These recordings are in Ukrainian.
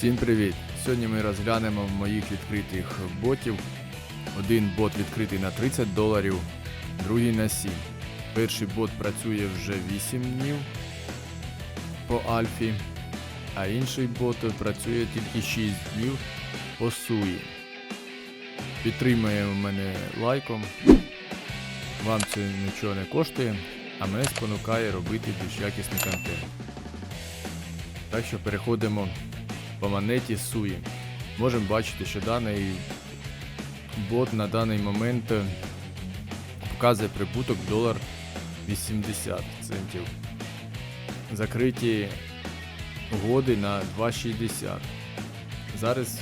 Всім привіт! Сьогодні ми розглянемо моїх відкритих ботів. Один бот відкритий на 30 доларів, другий на 7. Перший бот працює вже 8 днів по альфі, а інший бот працює тільки 6 днів по суї. Підтримує мене лайком. Вам це нічого не коштує, а мене спонукає робити більш якісний контент. Так що переходимо по монеті Суї. Можемо бачити, що даний бот на даний момент е, показує прибуток долар 80 центів. Закриті угоди на 2,60. Зараз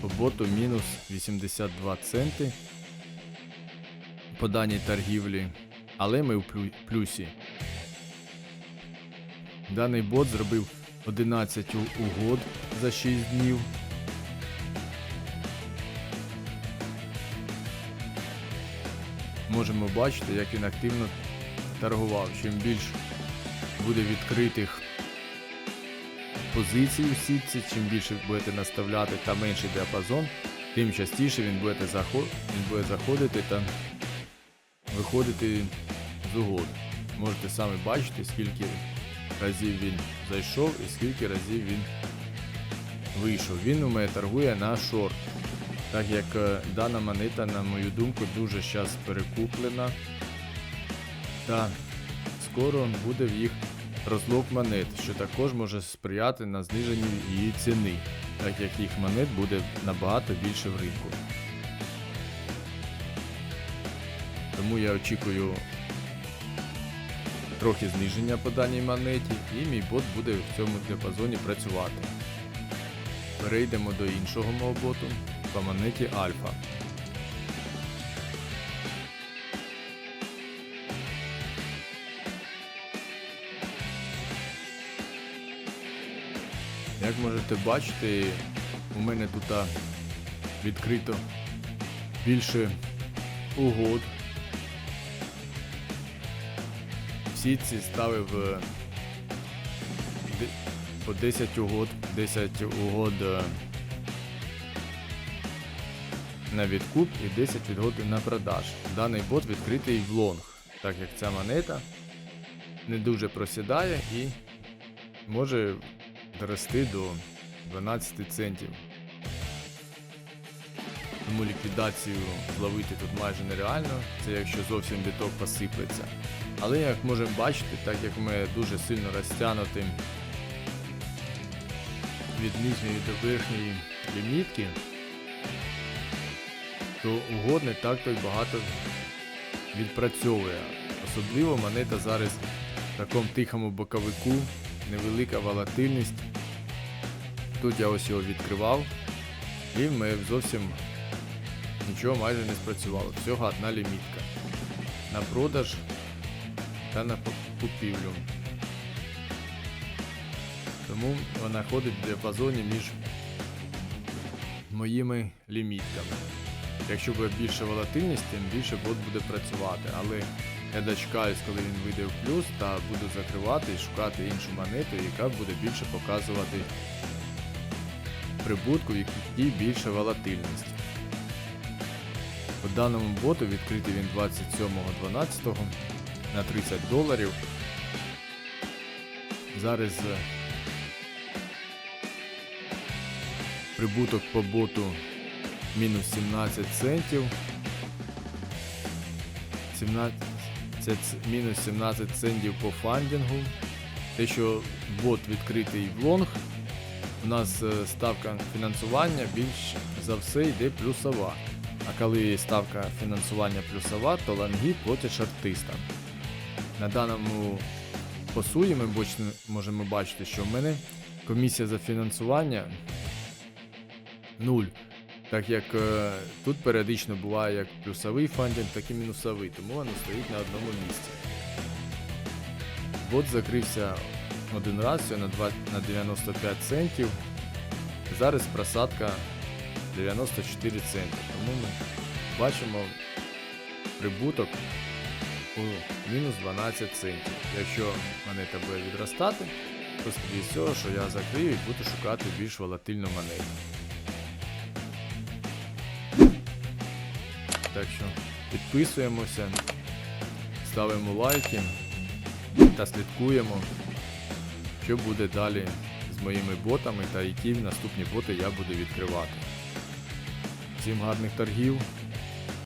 по боту мінус 82 центи по даній торгівлі, але ми в плюсі. Даний бот зробив 11 угод за 6 днів. Можемо бачити, як він активно торгував. Чим більш буде відкритих позицій у сітці, чим більше будете наставляти та менший діапазон, тим частіше він буде, заходити та виходити з угод. Можете самі бачити, скільки разів він зайшов і скільки разів він вийшов. Він у мене торгує на шорт. Так як е, дана монета, на мою думку, дуже зараз перекуплена. Та скоро буде в їх розлог монет, що також може сприяти на зниженні її ціни, так як їх монет буде набагато більше в ринку. Тому я очікую трохи зниження по даній монеті, і мій бот буде в цьому діапазоні працювати. Перейдемо до іншого мого боту по монеті Альфа. Як можете бачити, у мене тут відкрито більше угод. Всі ці ставив е, по 10 угод, 10 угод е, на відкуп і 10 угод на продаж. Даний бот відкритий в лонг, так як ця монета не дуже просідає і може дорости до 12 центів. Тому ліквідацію зловити тут майже нереально, це якщо зовсім біток посиплеться. Але як можемо бачити, так як ми дуже сильно розтягнуті від нижньої до верхньої лімітки, то угодне так то й багато відпрацьовує. Особливо монета зараз в такому тихому боковику, невелика волатильність. Тут я ось його відкривав, і мене зовсім нічого майже не спрацювало. Всього одна лімітка. На продаж та на купівлю. Тому вона ходить в діапазоні між моїми лімітками. Якщо буде більше волатильність, тим більше бот буде працювати. Але я дочекаюсь, коли він вийде в плюс та буду закривати і шукати іншу монету, яка буде більше показувати прибутку, в якій більше волатильність. По даному боту відкритий він 27.12 на 30 доларів. Зараз е, прибуток по боту мінус 17 центів. 17, це мінус 17 центів по фандінгу. Те, що бот відкритий в лонг, у нас е, ставка фінансування більш за все йде плюсова. А коли ставка фінансування плюсова, то лонги платять шартистам. На даному посуді ми боч- можемо бачити, що в мене комісія за фінансування 0. Так як е, тут періодично буває як плюсовий фандінг, так і мінусовий, тому воно стоїть на одному місці. Бот закрився один раз на, 2, на 95 центів. Зараз просадка 94 центи. Тому ми бачимо прибуток мінус 12 центів. Якщо монета буде відростати, Скоріше всього, що я закрию і буду шукати більш волатильну монету. Так що підписуємося, ставимо лайки та слідкуємо, що буде далі з моїми ботами та які наступні боти я буду відкривати. Всім гарних торгів!